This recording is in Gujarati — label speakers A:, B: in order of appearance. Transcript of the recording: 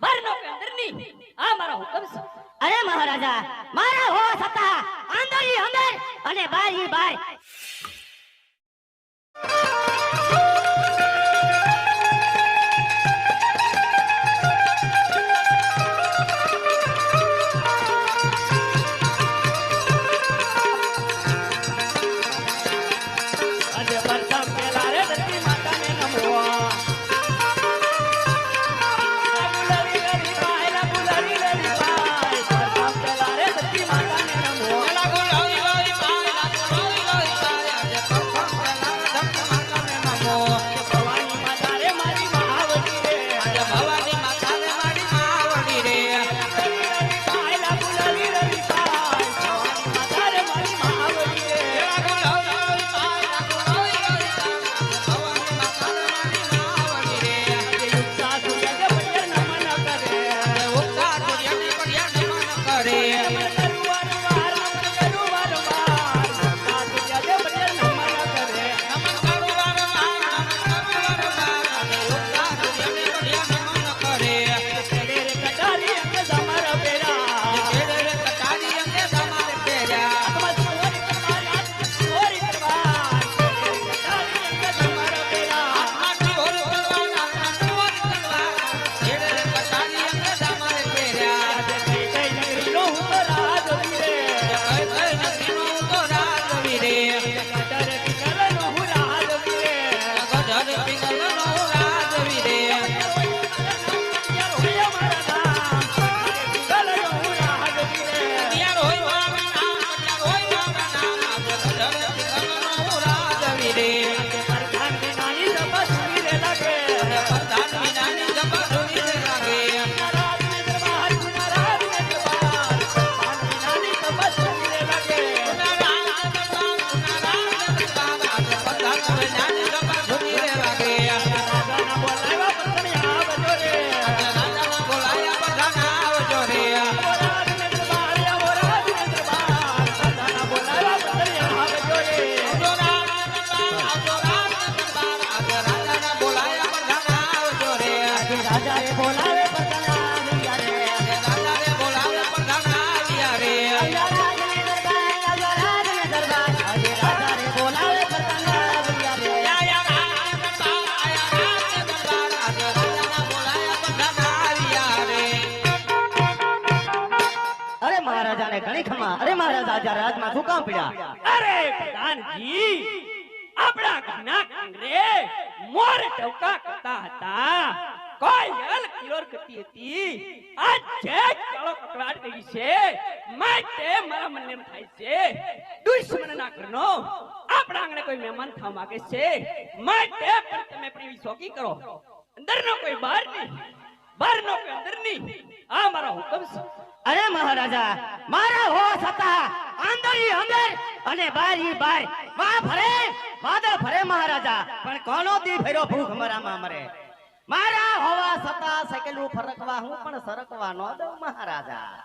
A: બહારનો અંદરની?
B: અરે મહારાજા મારા હોવા છતાં અંદર ઈ અંદર અને બહાર ઈ બહાર
A: મહારાજાને ઘણી ખમા અરે મહારાજા આજે આપણા ઘણા મોર ટવકા કરતા હતા. કોઈ કિલોર કરતી હતી. આજ જે કકડાટ કરી છે, માટે મારા મનને થાય છે, દુશ્મનના કરનો આપણા આંગણે કોઈ મહેમાન થવા માંગે છે. માટે પણ તમે પ્રેમી શોકી કરો. અંદરનો કોઈ બહાર નહીં, બહારનો કોઈ અંદર નહીં. આ મારો હુકમ છે.
B: અરે મહારાજા, મારા હો છતાં અંદર ઈ અંદર અને ઈ બહાર વાહ ફરે વાદળ ફરે મહારાજા, પણ કોનો દી ફેરો ભૂખ મરામાં મરે? મારા હોવા છતાં સકેલું ફરકવા હું પણ સરકવા નો દઉં મહારાજા.